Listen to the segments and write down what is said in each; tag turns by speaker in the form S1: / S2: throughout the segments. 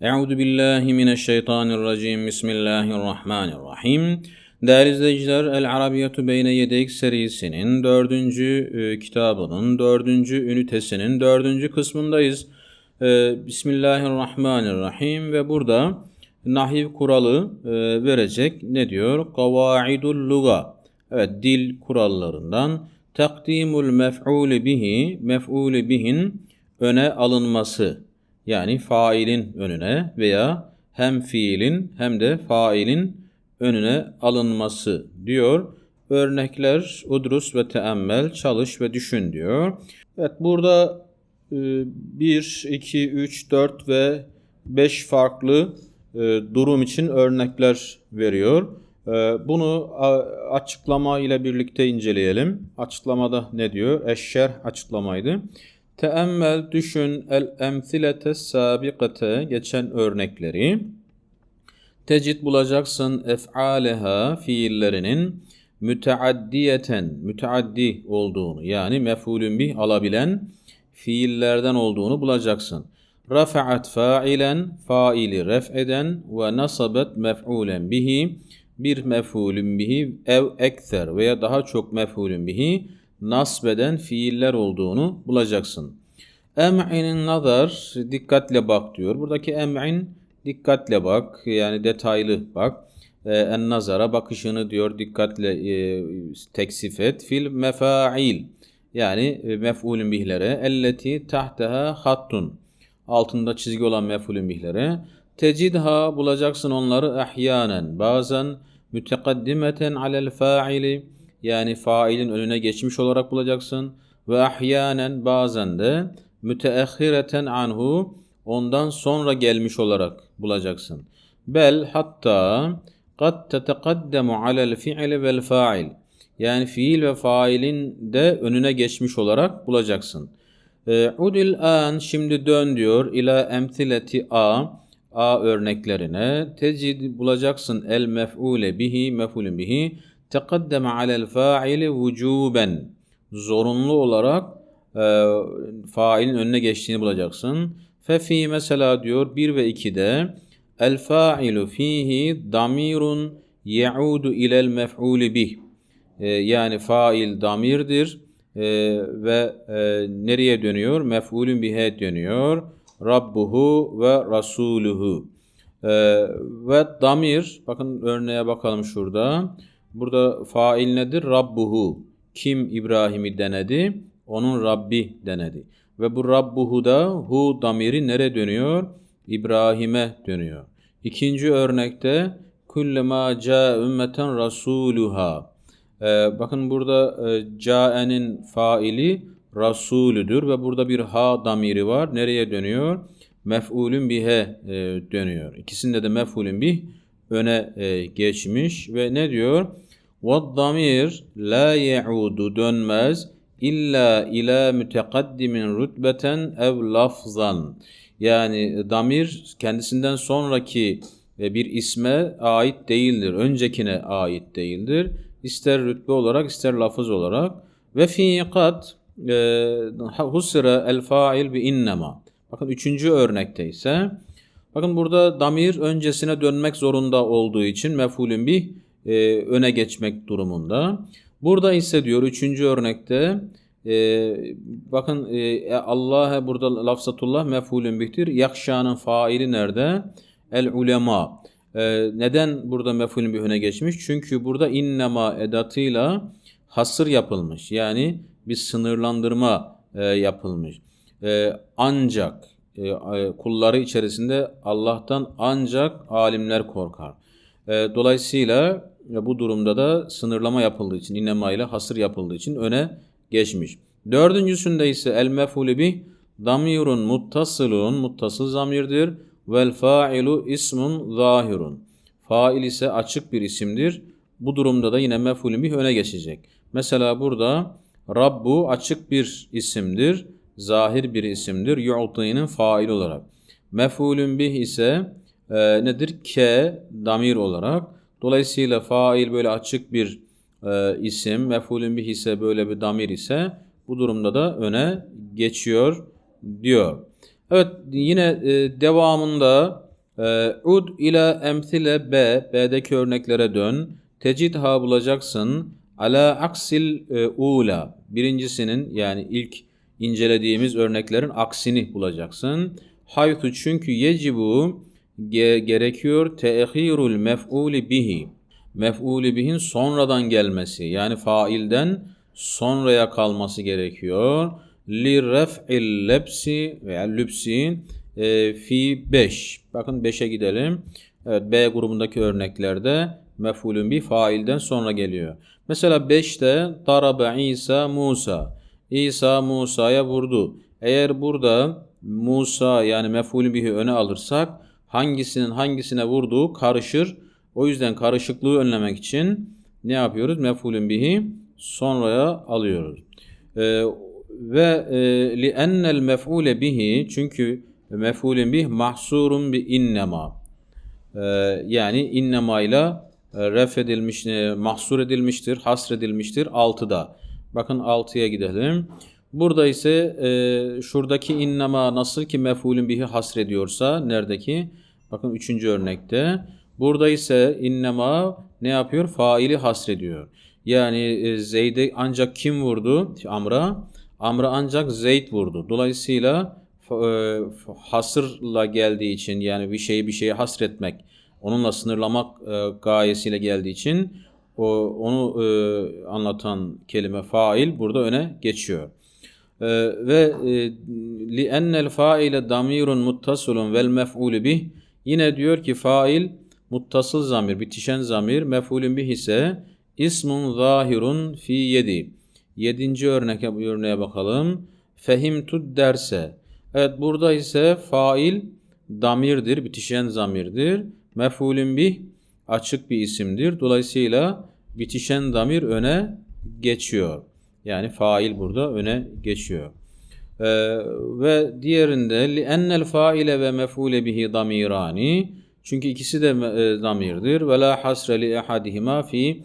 S1: Euzu billahi mineşşeytanirracim. Bismillahirrahmanirrahim. Değerli izleyiciler, El Arabiyetu Beyne Yedek serisinin dördüncü e, kitabının dördüncü ünitesinin dördüncü kısmındayız. E, Bismillahirrahmanirrahim ve burada nahiv kuralı e, verecek. Ne diyor? Kavaidul luga. Evet, dil kurallarından takdimul mef'ul bihi, mef'ul bihin öne alınması. Yani failin önüne veya hem fiilin hem de failin önüne alınması diyor. Örnekler udrus ve teemmel, çalış ve düşün diyor. Evet burada 1, 2, 3, 4 ve 5 farklı e, durum için örnekler veriyor. E, Bunu açıklama ile birlikte inceleyelim. Açıklamada ne diyor? Eşşer açıklamaydı. Teemmel düşün el emsilete sabikate geçen örnekleri. Tecid bulacaksın ef'aleha fiillerinin müteaddiyeten müteaddi olduğunu yani mef'ulün bih alabilen fiillerden olduğunu bulacaksın. Rafa'at fa'ilen faili ref'eden ve nasabet mef'ulen bihi bir mef'ulün bihi ev ekser veya daha çok mef'ulün bihi nasbeden fiiller olduğunu bulacaksın. Em'inin nazar dikkatle bak diyor. Buradaki em'in dikkatle bak yani detaylı bak. Ee, en nazara bakışını diyor dikkatle e, teksif et. Fil mefail yani e, mef'ulün bihlere elleti tahteha hattun altında çizgi olan mef'ulün bihlere tecidha bulacaksın onları ahyanen bazen mütekaddimeten alel faili yani failin önüne geçmiş olarak bulacaksın ve ahyanen bazen de müteahhireten anhu ondan sonra gelmiş olarak bulacaksın. Bel hatta kad tetekaddemu alel fi'li vel fa'il yani fiil ve failin de önüne geçmiş olarak bulacaksın. E, Udil an şimdi dön diyor ila emthileti a a örneklerine tecid bulacaksın el mef'ule bihi mef'ulün bihi tekaddeme alel fa'ili vücuben zorunlu olarak e, failin önüne geçtiğini bulacaksın. Fefi mesela diyor 1 ve 2'de el fa'ilu fihi damirun yaudu ilel mef'uli bih e, yani fail damirdir e, ve e, nereye dönüyor? Mef'ulün bihe dönüyor. Rabbuhu ve Rasuluhu. E, ve damir, bakın örneğe bakalım şurada. Burada fail nedir? Rabbuhu. Kim İbrahim'i denedi? Onun Rabbi denedi. Ve bu Rabbuhu da hu damiri nere dönüyor? İbrahim'e dönüyor. İkinci örnekte kullema ca ümmeten rasuluha. Ee, bakın burada e, cae'nin faili rasulüdür ve burada bir ha damiri var. Nereye dönüyor? Mef'ulün bihe e, dönüyor. İkisinde de mef'ulün bih öne e, geçmiş ve ne diyor? Ve damir la yaudu dönmez illa ila mütekaddimin rütbeten ev lafzan. Yani damir kendisinden sonraki e, bir isme ait değildir. Öncekine ait değildir. İster rütbe olarak ister lafız olarak. Ve fi kat e, husra el fail bi innema. Bakın üçüncü örnekte ise bakın burada damir öncesine dönmek zorunda olduğu için mef'ulün bih e, öne geçmek durumunda. Burada ise diyor üçüncü örnekte e, bakın e, Allah'a burada lafzatullah mef'ulün bihtir. Yakşanın faili nerede? El ulema. E, neden burada mef'ulün bih öne geçmiş? Çünkü burada innema edatıyla hasır yapılmış. Yani bir sınırlandırma e, yapılmış. E, ancak e, kulları içerisinde Allah'tan ancak alimler korkar. E, dolayısıyla e, bu durumda da sınırlama yapıldığı için, innema ile hasır yapıldığı için öne geçmiş. Dördüncüsünde ise el mef'ulü bih damirun muttasılun muttasıl zamirdir vel fa'ilu ismun zahirun. Fail ise açık bir isimdir. Bu durumda da yine mef'ulü bih öne geçecek. Mesela burada Rabbu açık bir isimdir, zahir bir isimdir. Yu'ti'nin fail olarak. Mef'ulün bih ise e, nedir? Ke damir olarak. Dolayısıyla fail böyle açık bir e, isim, mef'ulün bih ise böyle bir damir ise bu durumda da öne geçiyor diyor. Evet yine e, devamında Ee, ud ila emthile B, B'deki örneklere dön. Tecidha bulacaksın. Ala aksil e, ula, birincisinin yani ilk incelediğimiz örneklerin aksini bulacaksın. Haythu çünkü yecibu ge- gerekiyor te'khirul mef'uli bihi. Mef'uli bihin sonradan gelmesi yani failden sonraya kalması gerekiyor. Li ref'il lepsi veya lüpsi e, fi 5. Bakın 5'e gidelim. Evet B grubundaki örneklerde mef'ulün bir failden sonra geliyor. Mesela 5'te darabe İsa Musa. İsa Musa'ya vurdu. Eğer burada Musa yani mef'ulün bihi öne alırsak hangisinin hangisine vurduğu karışır. O yüzden karışıklığı önlemek için ne yapıyoruz? Mef'ulün bihi sonraya alıyoruz. Ee, ve e, li ennel mef'ule bihi çünkü mef'ulün bih mahsurun bi innema. Ee, yani innema ile e, ref edilmiş, e, mahsur edilmiştir, hasredilmiştir 6'da. Bakın 6'ya gidelim. Burada ise e, şuradaki innema nasıl ki mef'ulün bihi hasrediyorsa neredeki? Bakın 3. örnekte. Burada ise innema ne yapıyor? Faili hasrediyor. Yani e, Zeyd'e ancak kim vurdu? Amr'a. Amr'a ancak Zeyd vurdu. Dolayısıyla e, hasırla geldiği için yani bir şeyi bir şeye hasretmek, onunla sınırlamak e, gayesiyle geldiği için o onu e, anlatan kelime fail burada öne geçiyor. E, ve li ennel faile damirun muttasilun vel mef'ulü bih yine diyor ki fail muttasıl zamir, bitişen zamir, mef'ulün bih ise ismun zahirun fi yedi. Yedinci örnek, örneğe bakalım. Fehimtud derse. Evet burada ise fail damirdir, bitişen zamirdir. Mef'ulün bih açık bir isimdir. Dolayısıyla bitişen damir öne geçiyor. Yani fail burada öne geçiyor. Ee, ve diğerinde li ennel faile ve mef'ule bihi damirani çünkü ikisi de e, damirdir. Ve la hasre li ehadihima fi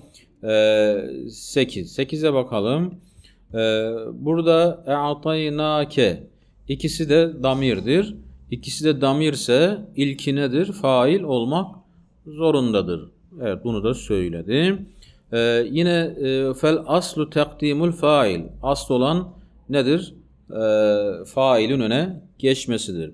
S1: 8. 8'e bakalım. Ee, burada e'ataynake ikisi de damirdir. İkisi de damirse ilki nedir? Fail olmak zorundadır. Evet bunu da söyledim. Ee, yine e, fel aslu takdimul fail. Asıl olan nedir? Ee, failin öne geçmesidir.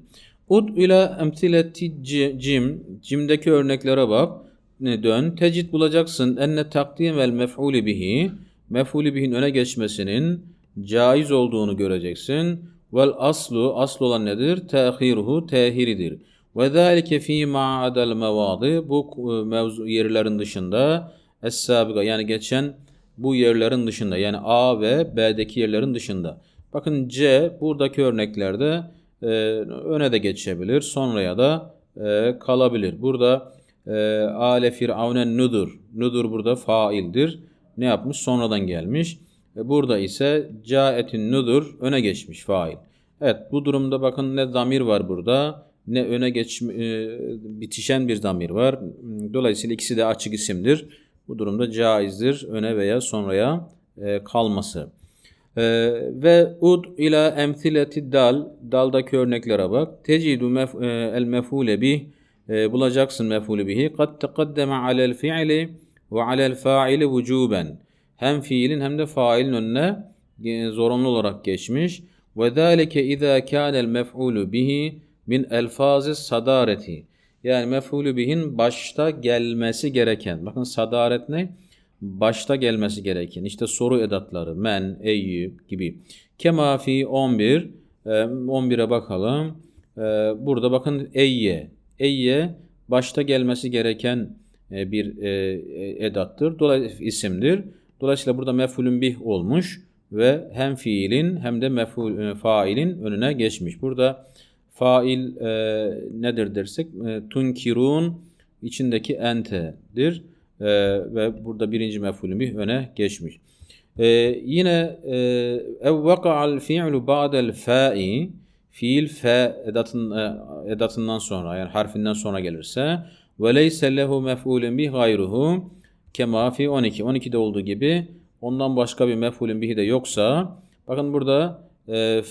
S1: Ud ile emtileti cim. Cimdeki örneklere bak. Ne dön. Tecid bulacaksın. Enne takdim vel mef'ulü bihi. Mef'ulü bihin öne geçmesinin caiz olduğunu göreceksin. Vel aslu asıl olan nedir? Tehiruhu tehiridir. Ve zâlike fî ma'adel mevâdı bu e, mevzu yerlerin dışında es-sabiga yani geçen bu yerlerin dışında yani A ve B'deki yerlerin dışında. Bakın C buradaki örneklerde e, öne de geçebilir, sonraya da e, kalabilir. Burada e, ale firavnen nudur. Nudur burada faildir. Ne yapmış? Sonradan gelmiş. E, burada ise caetin nudur öne geçmiş fail. Evet bu durumda bakın ne zamir var burada ne öne geç e, bitişen bir zamir var. Dolayısıyla ikisi de açık isimdir. Bu durumda caizdir öne veya sonraya e, kalması. E, ve ud ila emthileti dal daldaki örneklere bak. Tecidu mef, e, el mef'ule bih e, bulacaksın mef'ule bihi. Kad teqaddeme alel fi'li ve alel fa'ili vücuben. Hem fiilin hem de failin önüne e, zorunlu olarak geçmiş. Ve zâlike izâ kânel mef'ulu bihi min elfazı sadareti. Yani mef'ulü bihin başta gelmesi gereken. Bakın sadaret ne? Başta gelmesi gereken. İşte soru edatları. Men, eyyü gibi. Kema fi 11. 11'e bakalım. E, burada bakın eyye. Eyye başta gelmesi gereken e, bir e, edattır. Dolayısıyla isimdir. Dolayısıyla burada mef'ulün bih olmuş ve hem fiilin hem de mef'ul failin önüne geçmiş. Burada fail e, nedir dersek e, tunkirun içindeki entedir e, ve burada birinci mef'ulün bir öne geçmiş. E, yine ev vaka'al fi'lu ba'del fa'i fiil fe edatın, e, edatından sonra yani harfinden sonra gelirse ve leyse lehu mef'ulun bi gayruhu kema fi 12. 12'de olduğu gibi ondan başka bir mef'ulün bihi de yoksa bakın burada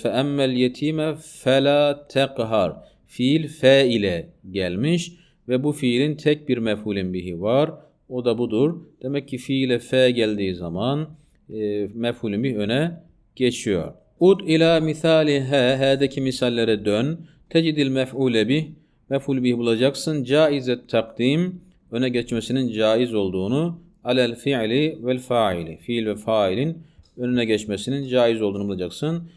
S1: فَاَمَّ الْيَت۪يمَ فَلَا تَقْهَرْ Fiil fe ile gelmiş. ve bu fiilin tek bir mef'ulün bihi var. O da budur. Demek ki fiile fe geldiği zaman e, mef'ulün bih öne geçiyor. Ud ila misali he, he'deki misallere dön. Tecidil mef'ule bih, mef'ul bih bulacaksın. Caizet takdim, öne geçmesinin caiz olduğunu alel fiili vel faili, fiil ve failin önüne geçmesinin caiz olduğunu bulacaksın.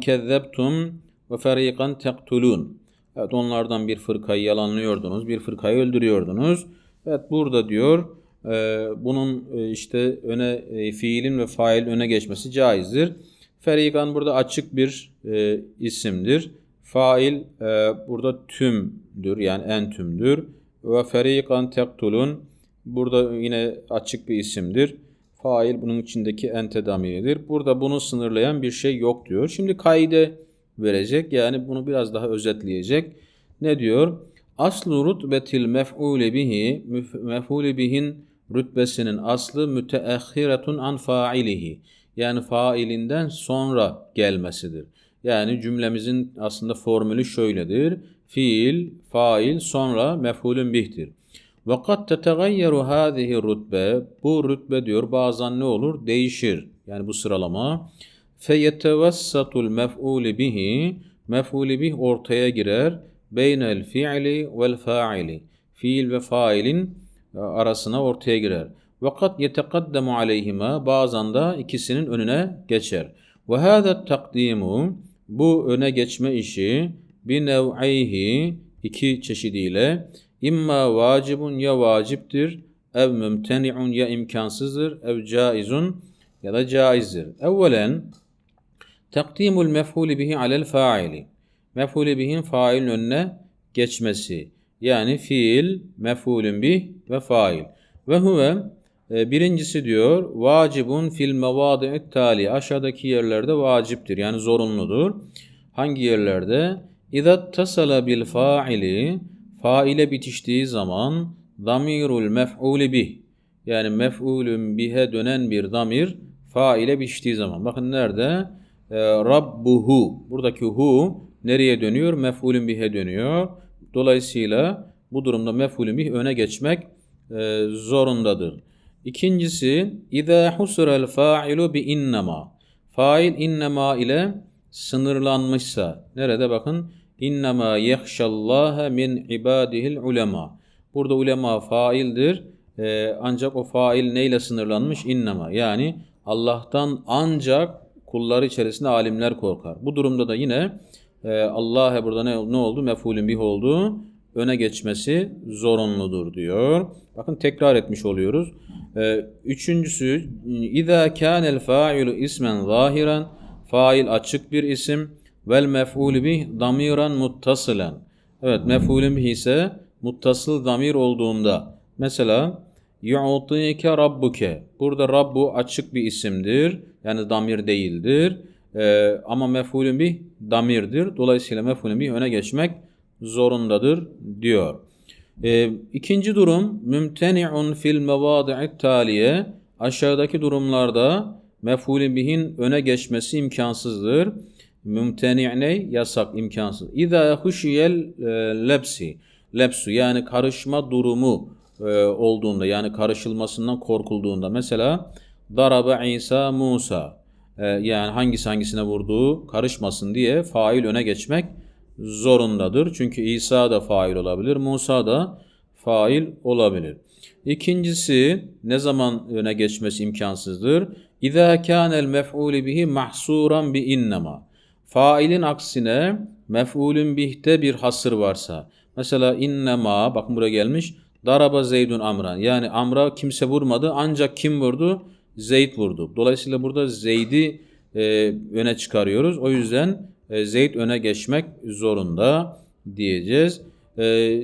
S1: Kezzebtum ve feriqan tektulun. Evet onlardan bir fırkayı yalanlıyordunuz, bir fırkayı öldürüyordunuz. Evet burada diyor e, bunun e, işte öne e, fiilin ve fail öne geçmesi caizdir. Ferikan burada açık bir e, isimdir. Fail e, burada tümdür yani en tümdür. Ve ferikan tektulun burada yine açık bir isimdir. Fail bunun içindeki ente damiridir. Burada bunu sınırlayan bir şey yok diyor. Şimdi kaide verecek yani bunu biraz daha özetleyecek. Ne diyor? Aslu rutbetil mef'ule bihi mef'ule bihin rütbesinin aslı müteahhiretun an failihi. Yani failinden sonra gelmesidir. Yani cümlemizin aslında formülü şöyledir. Fiil, fail, sonra mef'ulün bihtir. Ve kad tetegayyeru hâzihi rütbe. Bu rütbe diyor bazen ne olur? Değişir. Yani bu sıralama. Feyetevessatul mef'ulü bihi. Mef'ulü bih ortaya girer. Beynel fiili vel faili. Fiil ve failin arasına ortaya girer. Ve kad yetekaddemu aleyhima. Bazen de ikisinin önüne geçer. Ve hâzet takdimu. Bu öne geçme işi bir nev'ayhi iki çeşidiyle imma vacibun ya vaciptir ev mümteni'un ya imkansızdır ev caizun ya da caizdir. Evvelen takdimul mef'ulü bihi alel faili. Mef'ulü bihin failin önüne geçmesi. Yani fiil, mef'ulün bih ve fail. Ve huve e, birincisi diyor vacibun fil mevadi'it tali. Aşağıdaki yerlerde vaciptir yani zorunludur. Hangi yerlerde? İza tasala bil faili faile bitiştiği zaman damirul mef'ul bih yani mef'ulün bihe dönen bir damir faile bitiştiği zaman. Bakın nerede? E, Rabbuhu. Buradaki hu nereye dönüyor? Mef'ulün bihe dönüyor. Dolayısıyla bu durumda mef'ulün bih öne geçmek e, zorundadır. İkincisi husrel fa'ilu bi innema. Fail innema ile sınırlanmışsa. Nerede bakın? İnnemâ yehşallâhe min ibadihil ulema. Burada ulema faildir. Ee, ancak o fail neyle sınırlanmış? İnnema. Yani Allah'tan ancak kulları içerisinde alimler korkar. Bu durumda da yine e, Allah'a burada ne, ne oldu? Mef'ulün bih oldu. Öne geçmesi zorunludur diyor. Bakın tekrar etmiş oluyoruz. Ee, üçüncüsü İzâ kânel fa'ilu ismen zahiren Fail açık bir isim. Vel mef'ul bih damiran muttasılen. Evet mef'ulün bih ise muttasıl damir olduğunda. Mesela yu'tike rabbuke. Burada Rabbu açık bir isimdir. Yani damir değildir. Ee, ama mef'ulün bih damirdir. Dolayısıyla mef'ulün bih öne geçmek zorundadır diyor. Ee, ikinci durum mümteni'un fil mevadi'i taliye. Aşağıdaki durumlarda mef'ulün bihin öne geçmesi imkansızdır. Mümteni ne? Yasak, imkansız. İza huşiyel e, lepsi. Lepsu yani karışma durumu e, olduğunda yani karışılmasından korkulduğunda. Mesela daraba İsa Musa. E, yani hangisi hangisine vurduğu karışmasın diye fail öne geçmek zorundadır. Çünkü İsa da fail olabilir, Musa da fail olabilir. İkincisi ne zaman öne geçmesi imkansızdır? İza kânel mef'ûlü bihi mahsuran bi innema. Failin aksine mef'ulün bihte bir hasır varsa. Mesela innema bakın buraya gelmiş. Daraba Zeydun Amran. Yani Amr'a kimse vurmadı ancak kim vurdu? Zeyd vurdu. Dolayısıyla burada Zeyd'i e, öne çıkarıyoruz. O yüzden e, Zeyd öne geçmek zorunda diyeceğiz. E,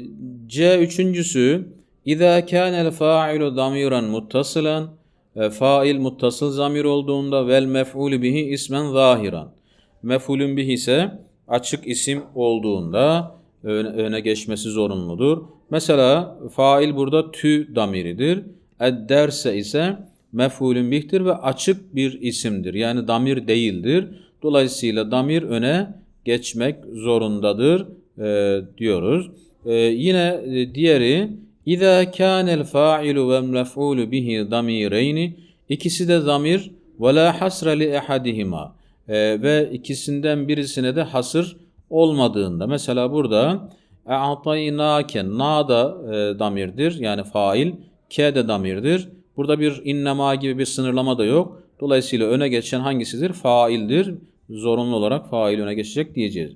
S1: C üçüncüsü İza kânel fa'ilu damiran muttasılan e, fail muttasıl zamir olduğunda vel mef'ul bihi ismen zahiran. Mef'ulün bihi ise açık isim olduğunda öne, geçmesi zorunludur. Mesela fail burada tü damiridir. Edderse ise mef'ulün bihtir ve açık bir isimdir. Yani damir değildir. Dolayısıyla damir öne geçmek zorundadır e, diyoruz. Ee, yine e, diğeri İza kânel fa'ilu ve mef'ulu bihi damireyni ikisi de zamir ve la hasra li ehadihima Ee, ve ikisinden birisine de hasır olmadığında mesela burada e'ataynâke na da e, damirdir yani fail ke de damirdir. Burada bir innema gibi bir sınırlama da yok. Dolayısıyla öne geçen hangisidir? Faildir. Zorunlu olarak fail öne geçecek diyeceğiz.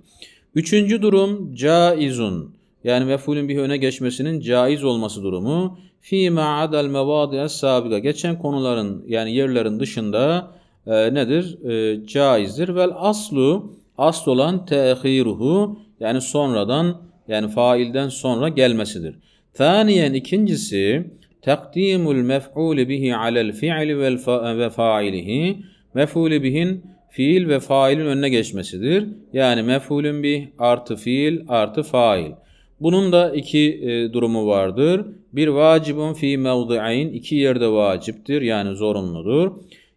S1: Üçüncü durum caizun. Yani mef'ulün bir öne geçmesinin caiz olması durumu. Fi ma'adel mevadi'es sabika. Geçen konuların yani yerlerin dışında e, nedir? E, caizdir. Vel aslu asl olan tehiruhu yani sonradan yani failden sonra gelmesidir. Thaniyen ikincisi takdimul mef'ul bihi alel fi'li vel fa- ve failihi mef'ul bihin fiil ve failin önüne geçmesidir. Yani mef'ulün bih artı fiil artı fail. Bunun da iki e, durumu vardır. Bir vacibun fi mevdi'ayn iki yerde vaciptir yani zorunludur.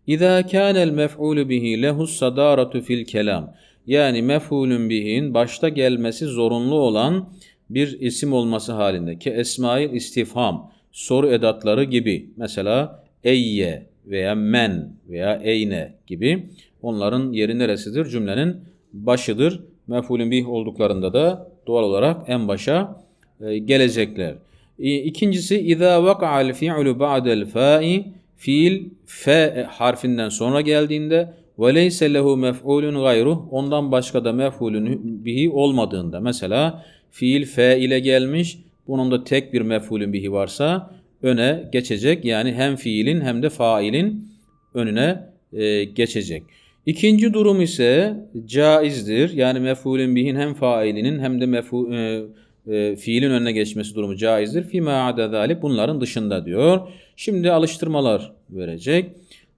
S1: İza kânel mef'ulü bihi lehu sadaratu fil kelam. Yani mef'ulün bihin başta gelmesi zorunlu olan bir isim olması halinde ki esmail istifham soru edatları gibi mesela eyye veya men veya eyne gibi onların yeri neresidir? Cümlenin başıdır. Mef'ulün bih olduklarında da doğal olarak en başa e, gelecekler. İkincisi izâ vaka'al fi'lu ba'del fa'i fiil f harfinden sonra geldiğinde ve leyse lehu mef'ulun gayruh ondan başka da mef'ulun bihi olmadığında mesela fiil f ile gelmiş bunun da tek bir mef'ulun bihi varsa öne geçecek yani hem fiilin hem de failin önüne e, geçecek. İkinci durum ise caizdir. Yani mef'ulün bihin hem failinin hem de mef'u, e, e, fiilin önüne geçmesi durumu caizdir. Fîmâ ade zâlik bunların dışında diyor. Şimdi alıştırmalar verecek.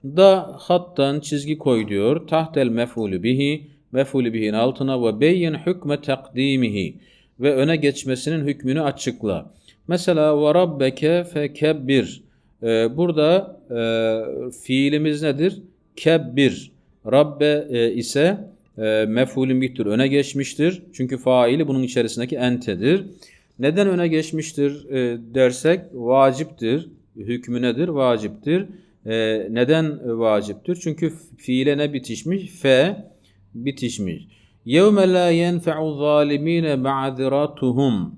S1: Da hattan çizgi koy diyor. Tahtel mef'ulü bihi mef'ulü bihin altına ve beyyin hükme takdimihi ve öne geçmesinin hükmünü açıkla. Mesela ve rabbeke fekebbir. Ee, burada e, fiilimiz nedir? Kebbir. Rabbe e, ise e, mef'ulün bihtir öne geçmiştir. Çünkü faili bunun içerisindeki entedir. Neden öne geçmiştir e, dersek vaciptir. Hükmü nedir? Vaciptir. E, neden vaciptir? Çünkü fiile ne bitişmiş? Fe bitişmiş. Yevme la yenfe'u zalimine ma'ziratuhum.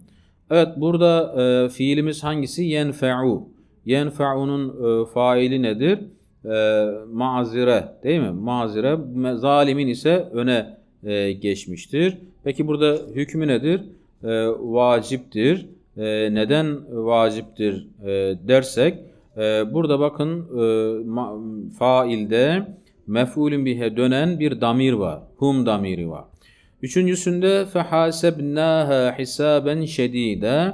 S1: Evet burada e, fiilimiz hangisi? Yenfe'u. Yenfe'unun e, faili nedir? E, mazire değil mi? Mazire. Zalimin ise öne e, geçmiştir. Peki burada hükmü nedir? E, vaciptir. E, neden vaciptir e, dersek e, burada bakın e, ma- failde mef'ulün bihe dönen bir damir var. Hum damiri var. Üçüncüsünde fehasebnaha hisaben şedide.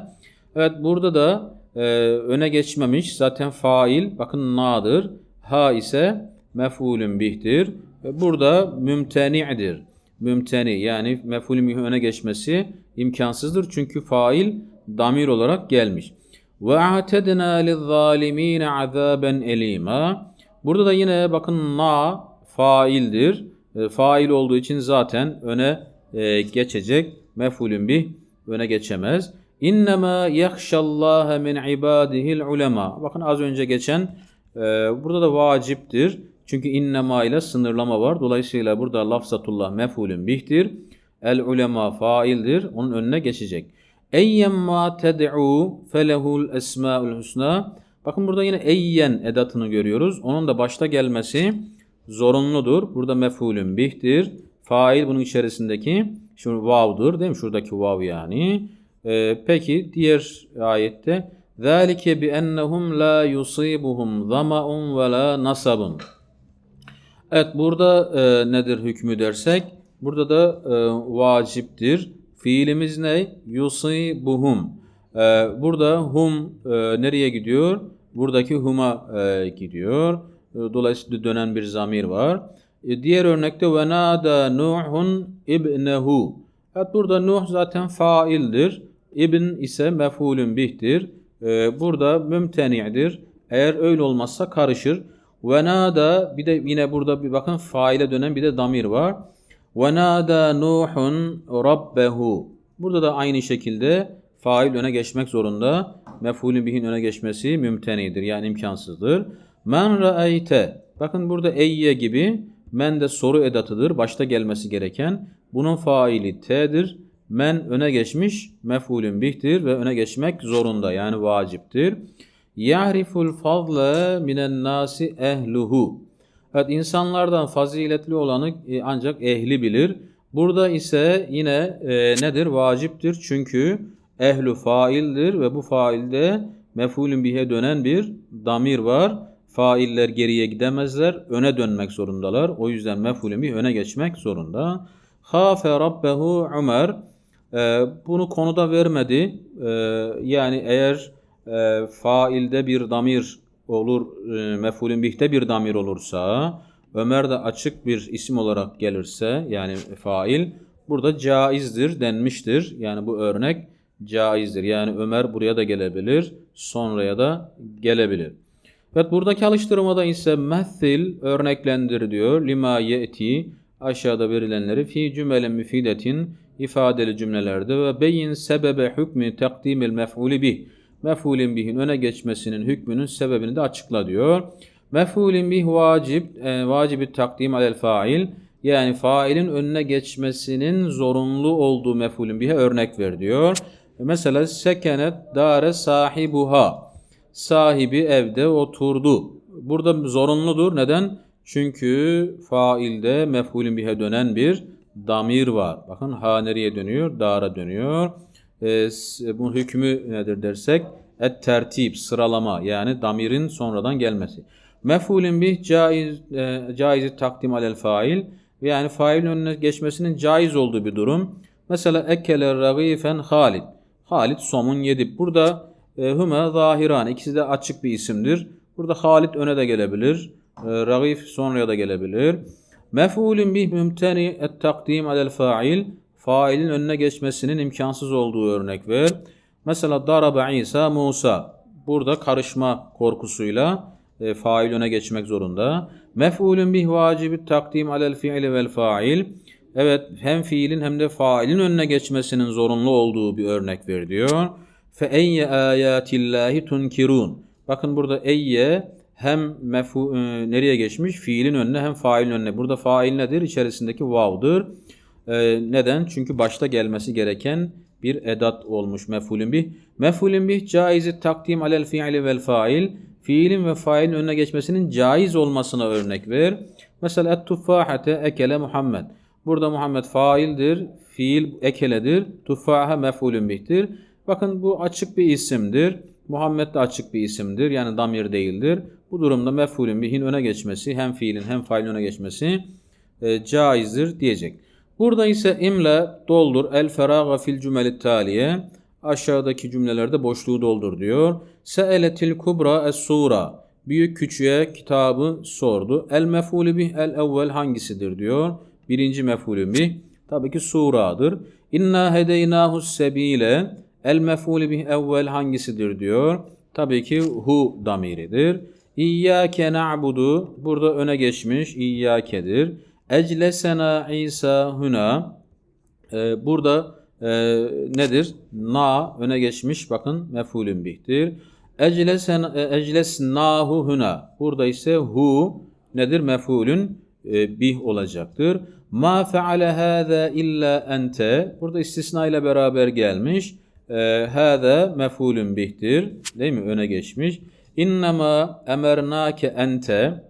S1: Evet burada da e, öne geçmemiş. Zaten fail bakın nadır. Ha ise mef'ulün bihtir. Ve Burada mümteni'dir. Mümteni yani mef'ulün bihi öne geçmesi imkansızdır. Çünkü fail damir olarak gelmiş. Ve a'tedna lizzâlimîne azâben elîmâ. Burada da yine bakın na faildir. E, fail olduğu için zaten öne e, geçecek. Mef'ulün bih öne geçemez. İnnemâ yahşallâhe min ibâdihil ulema. Bakın az önce geçen e, burada da vaciptir. Çünkü innema ile sınırlama var. Dolayısıyla burada lafzatullah mef'ulün bihtir. El ulema faildir. Onun önüne geçecek. Eyyemma ted'u felehul esmaul husna. Bakın burada yine eyyen edatını görüyoruz. Onun da başta gelmesi zorunludur. Burada mef'ulün bihtir. Fail bunun içerisindeki şu vav'dur değil mi? Şuradaki vav yani. Ee, peki diğer ayette ذَٰلِكَ بِأَنَّهُمْ لَا يُصِيبُهُمْ ظَمَأٌ وَلَا نَصَبٌ Evet burada e, nedir hükmü dersek burada da e, vaciptir. Fiilimiz ne? Yusibuhum. E, burada hum e, nereye gidiyor? Buradaki huma e, gidiyor. E, dolayısıyla dönen bir zamir var. E, diğer örnekte ve nada Nuhun ibnehu. Evet burada Nuh zaten faildir. İbn ise mef'ulün bihtir. E, burada mümteni'dir. Eğer öyle olmazsa karışır. Ve nada bir de yine burada bir bakın faile dönen bir de damir var. Ve nada Nuhun rabbehu. Burada da aynı şekilde fail öne geçmek zorunda. Mef'ulün bihin öne geçmesi mümtenidir. Yani imkansızdır. Men ra'eyte. Bakın burada eyye gibi men de soru edatıdır. Başta gelmesi gereken. Bunun faili t'dir. Men öne geçmiş mef'ulün bihtir ve öne geçmek zorunda yani vaciptir. Ya'riful fadle minen nasi ehluhu. Evet insanlardan faziletli olanı e, ancak ehli bilir. Burada ise yine e, nedir? Vaciptir. Çünkü ehlu faildir ve bu failde mef'ulün bihe dönen bir damir var. Failler geriye gidemezler. Öne dönmek zorundalar. O yüzden mef'ulün bih öne geçmek zorunda. Hafe rabbehu Ömer. E, bunu konuda vermedi. E, yani eğer e, failde bir damir olur, e, mef'ulün bihte bir damir olursa, Ömer de açık bir isim olarak gelirse, yani fail, burada caizdir denmiştir. Yani bu örnek caizdir. Yani Ömer buraya da gelebilir, sonraya da gelebilir. Evet buradaki alıştırmada ise methil örneklendir diyor. Lima ye'ti aşağıda verilenleri fi cümle müfidetin ifadeli cümlelerde ve beyin sebebe hükmü takdimil mef'ulü bih mef'ulin bihin öne geçmesinin hükmünün sebebini de açıkla diyor. Mef'ulin bih vacip, e, vacibi takdim alel fail. Yani failin önüne geçmesinin zorunlu olduğu mef'ulin bihe örnek ver diyor. Mesela sekenet dare sahibuha. Sahibi evde oturdu. Burada zorunludur. Neden? Çünkü failde mef'ulin bihe dönen bir damir var. Bakın ha nereye dönüyor? Dara dönüyor e, bunun hükmü nedir dersek et tertip sıralama yani damirin sonradan gelmesi. Mef'ulün bih caiz e, caizi takdim alel fail yani fail önüne geçmesinin caiz olduğu bir durum. Mesela ekele ragifen Halid. Halid somun yedi. Burada e, hüme zahiran ikisi de açık bir isimdir. Burada Halid öne de gelebilir. E, ragif sonraya da gelebilir. Mef'ulün bih mümteni et takdim alel fail failin önüne geçmesinin imkansız olduğu örnek ver. Mesela daraba İsa Musa. Burada karışma korkusuyla e, fail öne geçmek zorunda. Mef'ulün bih vacibi takdim alel fiili vel fail. Evet hem fiilin hem de failin önüne geçmesinin zorunlu olduğu bir örnek ver diyor. Fe eyye ayatillahi tunkirun. Bakın burada eyye hem mefu, e, nereye geçmiş? Fiilin önüne hem failin önüne. Burada fail nedir? İçerisindeki vav'dır. Ee, neden? Çünkü başta gelmesi gereken bir edat olmuş mef'ulün bih. Mef'ulün bih caizi takdim alel fiili vel fail. Fiilin ve failin önüne geçmesinin caiz olmasına örnek ver. Mesela et tuffahate ekele Muhammed. Burada Muhammed faildir, fiil ekeledir, tuffaha mef'ulün bihtir. Bakın bu açık bir isimdir. Muhammed de açık bir isimdir. Yani damir değildir. Bu durumda mef'ulün bihin öne geçmesi hem fiilin hem failin öne geçmesi e, caizdir diyecek. Burada ise imle doldur el feraga fil cümeli taliye aşağıdaki cümlelerde boşluğu doldur diyor. Se'eletil kubra es sura büyük küçüğe kitabı sordu. El mef'ulü bih el evvel hangisidir diyor. Birinci mef'ulü bih tabii ki suradır. İnna hedeynahu sebile el mef'ulü bih evvel hangisidir diyor. Tabii ki hu damiridir. İyyâke na'budu burada öne geçmiş İyyâke'dir. Eclesena İsa huna. Ee, burada e, nedir? Na öne geçmiş. Bakın mef'ulün bihtir. Eclesen, e, eclesnahu huna. Burada ise hu nedir? Mef'ulün e, bih olacaktır. Ma feale hâze illa ente. Burada istisna ile beraber gelmiş. E, hâze mef'ulün bihtir. Değil mi? Öne geçmiş. İnnemâ emernâke ente.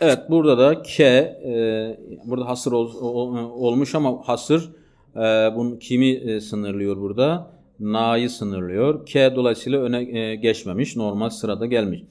S1: Evet burada da ke e, burada hasır ol, ol, olmuş ama hasır e, bunun kimi e, sınırlıyor burada? Na'yı sınırlıyor. Ke dolayısıyla öne e, geçmemiş. Normal sırada gelmiş.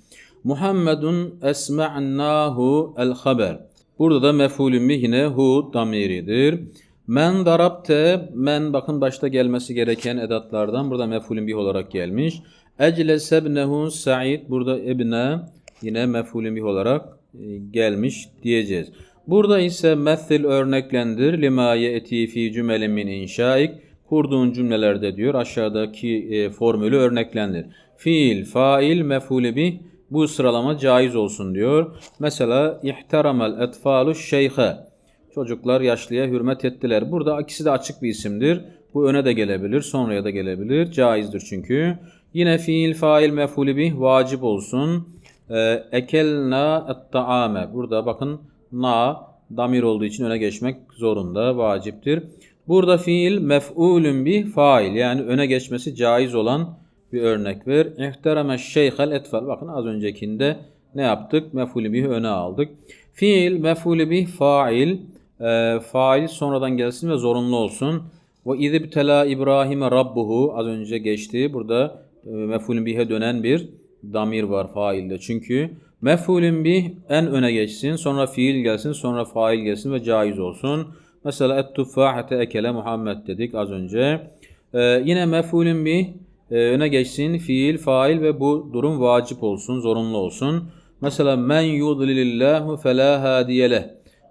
S1: Muhammedun esma'nahu el haber. Burada da mef'ulün yine hu damiridir. Men darabte men bakın başta gelmesi gereken edatlardan burada mef'ulün bih olarak gelmiş. Eclesebnehu sa'id burada ebne yine mef'ulün bih olarak e, gelmiş diyeceğiz. Burada ise methil örneklendir. Lima ye'ti fi cümelin min inşaik. Kurduğun cümlelerde diyor aşağıdaki e, formülü örneklendir. Fiil, fail, mef'ulü bih bu sıralama caiz olsun diyor. Mesela ihtaramel etfalu şeyhe. Çocuklar yaşlıya hürmet ettiler. Burada ikisi de açık bir isimdir. Bu öne de gelebilir, sonraya da gelebilir. Caizdir çünkü. Yine fiil, fail, mef'ulü bih vacip olsun. Ee, ekelna et-taame. Burada bakın na damir olduğu için öne geçmek zorunda, vaciptir. Burada fiil mef'ulün bih fail yani öne geçmesi caiz olan bir örnek ver. İhterame şeyhel etfel. Bakın az öncekinde ne yaptık? Mef'ulü bih öne aldık. Fiil mef'ulü bih fail. E, fail sonradan gelsin ve zorunlu olsun. Ve izibtela İbrahim'e rabbuhu az önce geçti. Burada e, mef'ulün bihe dönen bir damir var failde. Çünkü mef'ulün bih en öne geçsin, sonra fiil gelsin, sonra fail gelsin ve caiz olsun. Mesela et tuffahete ekele Muhammed dedik az önce. Ee, yine mef'ulün bih e, öne geçsin, fiil, fail ve bu durum vacip olsun, zorunlu olsun. Mesela men yudlilillahu fela hadiyeleh.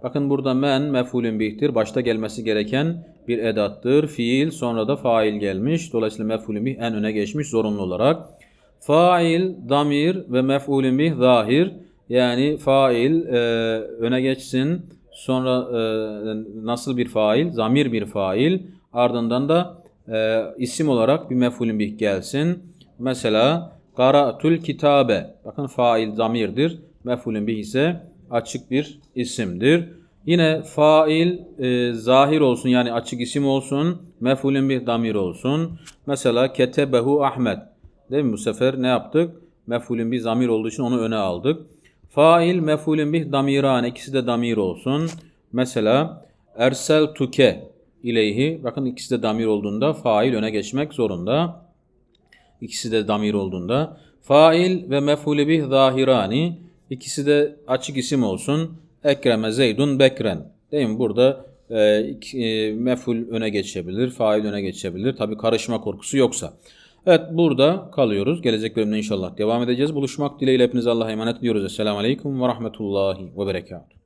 S1: Bakın burada men mef'ulün bihtir. Başta gelmesi gereken bir edattır. Fiil sonra da fail gelmiş. Dolayısıyla mef'ulün bih en öne geçmiş zorunlu olarak. Fail, damir ve mef'ulün bih zahir. Yani fail e, öne geçsin. Sonra e, nasıl bir fail? Zamir bir fail. Ardından da e, isim olarak bir mef'ulün bih gelsin. Mesela Qara'tul kitabe. Bakın fail zamirdir. Mef'ulün bih ise açık bir isimdir. Yine fail e, zahir olsun yani açık isim olsun. Mef'ulün bih damir olsun. Mesela ketebehu Ahmet. Değil mi? Bu sefer ne yaptık? Mef'ulün bih zamir olduğu için onu öne aldık. Fail mef'ulün bih damiran. ikisi de damir olsun. Mesela ersel tuke ileyhi. Bakın ikisi de damir olduğunda fail öne geçmek zorunda. İkisi de damir olduğunda. Fail ve mef'ulü bih zahirani. İkisi de açık isim olsun. Ekreme Zeydun Bekren. Değil mi? Burada e, e, mef'ul öne geçebilir, fail öne geçebilir. Tabi karışma korkusu yoksa. Evet burada kalıyoruz. Gelecek bölümde inşallah devam edeceğiz. Buluşmak dileğiyle hepinize Allah'a emanet ediyoruz. Esselamu Aleyküm ve Rahmetullahi ve Berekatuhu.